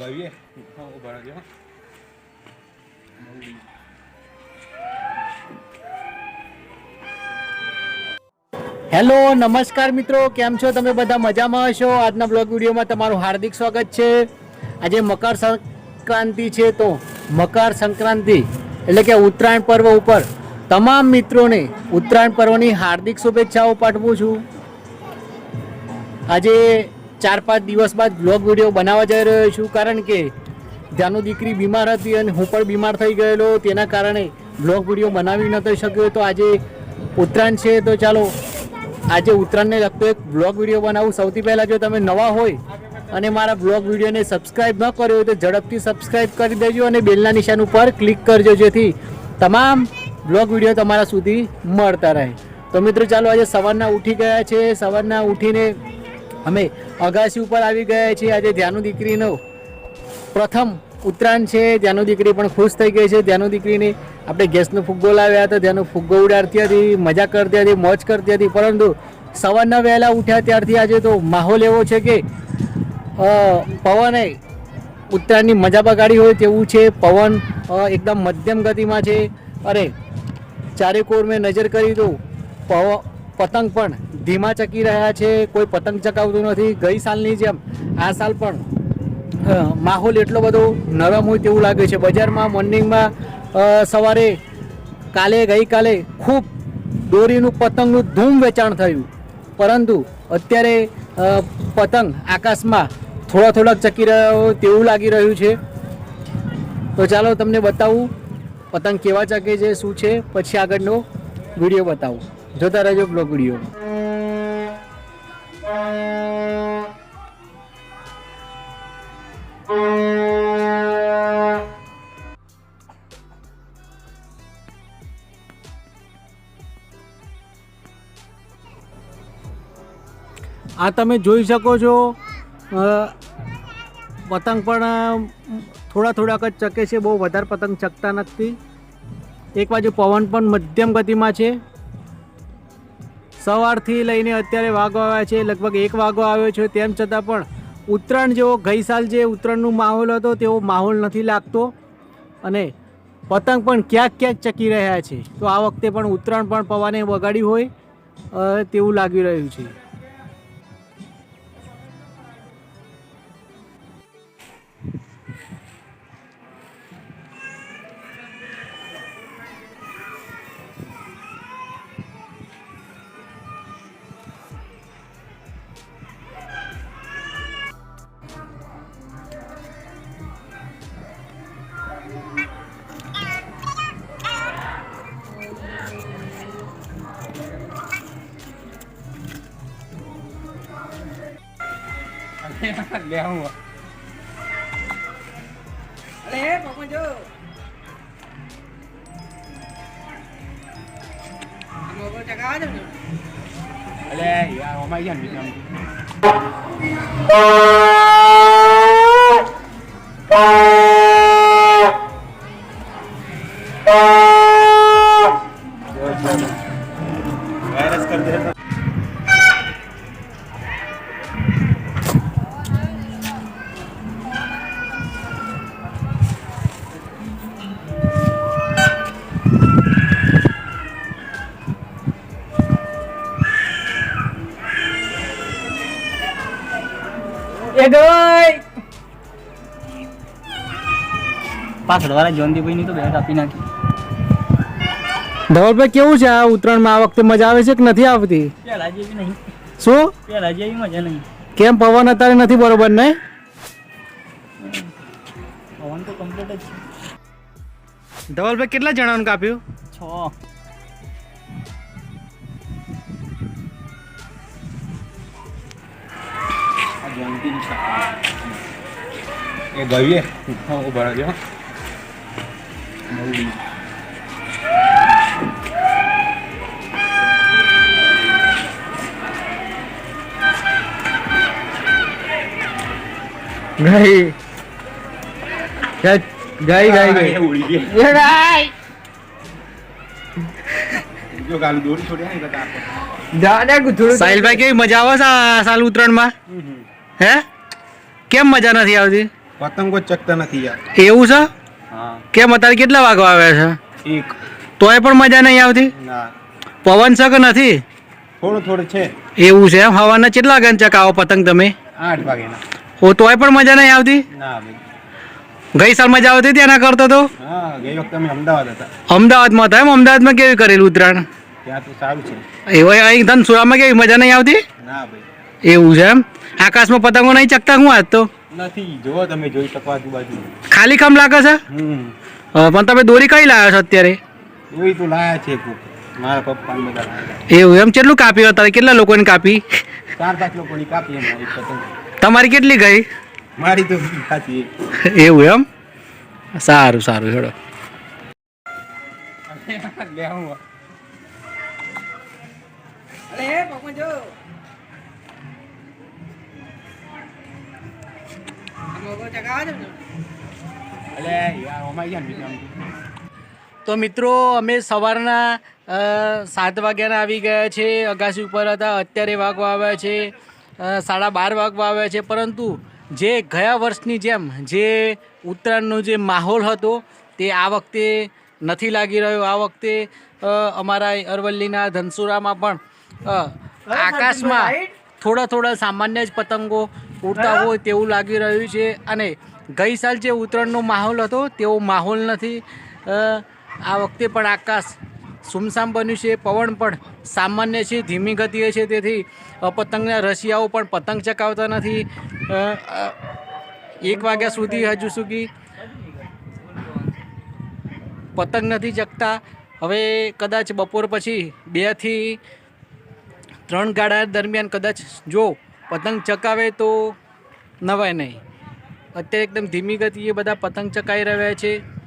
ગવીએ હા ઊભા રહેજો હેલો નમસ્કાર મિત્રો. કેમ છો તમે બધા? મજામાં હશો? આજના બ્લોગ વિડીયોમાં તમારું હાર્દિક સ્વાગત છે. આજે મકર સંક્રાંતિ છે તો મકર સંક્રાંતિ એટલે કે ઉત્તરાયણ પર્વ ઉપર તમામ મિત્રોને ઉત્તરાયણ પર્વની હાર્દિક શુભેચ્છાઓ પાઠવું છું. આજે ચાર પાંચ દિવસ બાદ બ્લોગ વીડિયો બનાવવા જઈ રહ્યો છું. કારણ કે જાનુ દીકરી બીમાર હતી અને હું પણ બીમાર થઈ ગયેલો. તેના કારણે બ્લોગ વીડિયો બનાવી નતો શક્યો. તો આજે ઉત્તરાયણ છે, તો ચાલો આજે ઉત્તરાયણને લગતો એક બ્લોગ વીડિયો બનાવું. સૌથી પહેલાં જો તમે નવા હોય અને મારા બ્લોગ વિડીયોને સબસ્ક્રાઈબ ન કર્યો હોય તો ઝડપથી સબસ્ક્રાઈબ કરી દેજો અને બેલના નિશાન ઉપર ક્લિક કરજો, જેથી તમામ બ્લોગ વીડિયો તમારા સુધી મળતા રહે. તો મિત્રો, ચાલો આજે સવારના ઉઠી ગયા છે. સવારના ઉઠીને અમે અગાસી ઉપર આવી ગયા છીએ. આજે ધ્યાનુ દીકરીનો પ્રથમ ઉત્તરાયણ છે. ધ્યાનુ દીકરી પણ ખુશ થઈ ગઈ છે. ધ્યાનુ દીકરીને આપણે ગેસનો ફુગ્ગો લાવ્યા હતા. ત્યાંનો ફુગ્ગો ઉડાડતી હતી, મજા કરતી હતી, મોજ કરતી હતી. પરંતુ સવારના વહેલા ઉઠ્યા ત્યારથી આજે તો માહોલ એવો છે કે પવને ઉત્તરાયણની મજા બગાડી હોય તેવું છે. પવન એકદમ મધ્યમ ગતિમાં છે. અરે, ચારે કોર મેં નજર કરી તો પતંગ પણ ધીમા ચકી રહ્યા છે, કોઈ પતંગ ચકાવતું નથી. ગઈ સાલની જેમ આ સાલ પણ માહોલ એટલો બધો નરમ હોય તેવું લાગે છે. બજારમાં મોર્નિંગમાં સવારે, કાલે, ગઈકાલે ખૂબ દોરીનું પતંગનું ધૂમ વેચાણ થયું. પરંતુ અત્યારે પતંગ આકાશમાં થોડા થોડાક ચકી રહ્યો તેવું લાગી રહ્યું છે. તો ચાલો તમને બતાવું, પતંગ કેવા ચકે છે, શું છે? પછી આગળનો વીડિયો બતાવું. જોતા રહેજો બ્લોગ વીડિયો. આ તમે જોઈ શકો છો. પતંગ પણ થોડા થોડાક જ ચકે છે, બહુ વધારે પતંગ ચકતા નથી. એક બાજુ પવન પણ મધ્યમ ગતિમાં છે. સવારથી લઈને અત્યારે વાગો આવ્યા છે, લગભગ એક વાગો આવ્યો છે, તેમ છતાં પણ ઉત્તરાયણ જેવો ગઈ સાલ જે ઉત્તરાયણનો માહોલ હતો, તેવો માહોલ નથી લાગતો. અને પતંગ પણ ક્યાંક ક્યાંક ચકી રહ્યા છે. તો આ વખતે પણ ઉત્તરાયણ પણ પવને વગાડી હોય તેવું લાગી રહ્યું છે. લે આવું અલે યાર ઓમાઈ ગયા ને બીજામાં. વાયરસ પાછળ વાળા જોનદીભાઈ ની તો બે આપી નાખી. ધવલભાઈ કેવું છે આ ઉત્તરાયણમાં? આ વખતે મજા આવે છે કે નથી આવતી? પેલા જેવી નહીં. શું? પેલા જેવી મજા નહીં. કેમ? પવન અત્યારે નથી બરોબર ને પવન તો કમ્પ્લીટ જ છે. ધવલભાઈ કેટલા જણાનું કાપ્યું? છ. એ ગવીએ ઊભા રહેજો હો. ગઈ ગઈ ગઈ ગઈ. એ ભાઈ જો ગાલ દોરી છોડ્યા ને બધા સાહિલભાઈ કેવી મજા આવે છે આ સાલ ઉત્તરાયણમાં? હે? કેમ મજા નથી આવતી? પતંગો ચકતા નથી યાર. એવું છે? કેમ અત્યારે કેટલા વાગવા આવ્યા છે? એક. તોય પણ મજા નહીં આવતી? પવન છે કે નથી? થોડું થોડું છે. એવું છે એમ? હવાના કેટલા વાગ્યા ચકાવો પતંગ તમે? આઠ વાગેના હો તોય પણ મજા નહીં આવતી? ગઈ સાલ મજા આવતી હતી એના કરતો તો? ગઈ વખતે અમે અમદાવાદ હતા. અમદાવાદમાં હતા એમ? અમદાવાદમાં કેવી કરેલું ઉત્તરાયણ? ત્યાં તો સારું છે. એવો અહીં ધનસુરામાં કેવી મજા નહીં આવતી? ના ભાઈ. એવું છે એમ? આકાશમાં પતંગો નહીં ચકતા હું આજ તો? નથી. જુઓ તમે જોઈ શકો આજુબાજુ. ખાલી કામ લાગે છે? પણ તમે દોરી કઈ લાવ્યા છો અત્યારે? દોરી તો લાયા છે મારા પપ્પા બધા એવું એમ કેટલું કાપ્યું અત્યારે? કેટલા લોકોને કાપી? ચાર પાંચ લોકોની કાપી એમ તમારી કેટલી ગઈ? મારી તો ખાતી એવું એમ? સારું સારું હેડો. હું અલે યાર ઓમાં ગયા ને બીજા તો મિત્રો અમે સવારના સાત વાગ્યાના આવી ગયા છે. અગાસી ઉપર હતા અત્યારે વાગવા આવ્યા છે. સાડા બાર વાગવા આવ્યા છે. પરંતુ જે ગયા વર્ષની જેમ જે ઉત્તરાયણનો જે માહોલ હતો તે આ વખતે નથી લાગી રહ્યો. આ વખતે અમારા અરવલ્લીના ધનસુરામાં પણ આકાશમાં થોડા થોડા સામાન્ય જ પતંગો ઉડતા હોય તેવું લાગી રહ્યું છે. અને ગઈ સાલ જે ઉત્તરાયણનો માહોલ હતો તેવો માહોલ નથી. આ વખતે પણ આકાશ સુમસામ બન્યું છે. પવન પણ સામાન્ય છે ધીમી ગતિએ છે. તેથી પતંગના રશિયાઓ પણ પતંગ ચકાવતા નથી. એક વાગ્યા સુધી હજુ સુધી પતંગ નથી ચકતા હવે કદાચ બપોર પછી બેથી ત્રણ ગાળા દરમિયાન કદાચ જો પતંગ ચકાવે તો નવાય નહીં. અત્યારે એકદમ ધીમી ગતિએ બધા પતંગ ચકાઈ રહ્યા છે.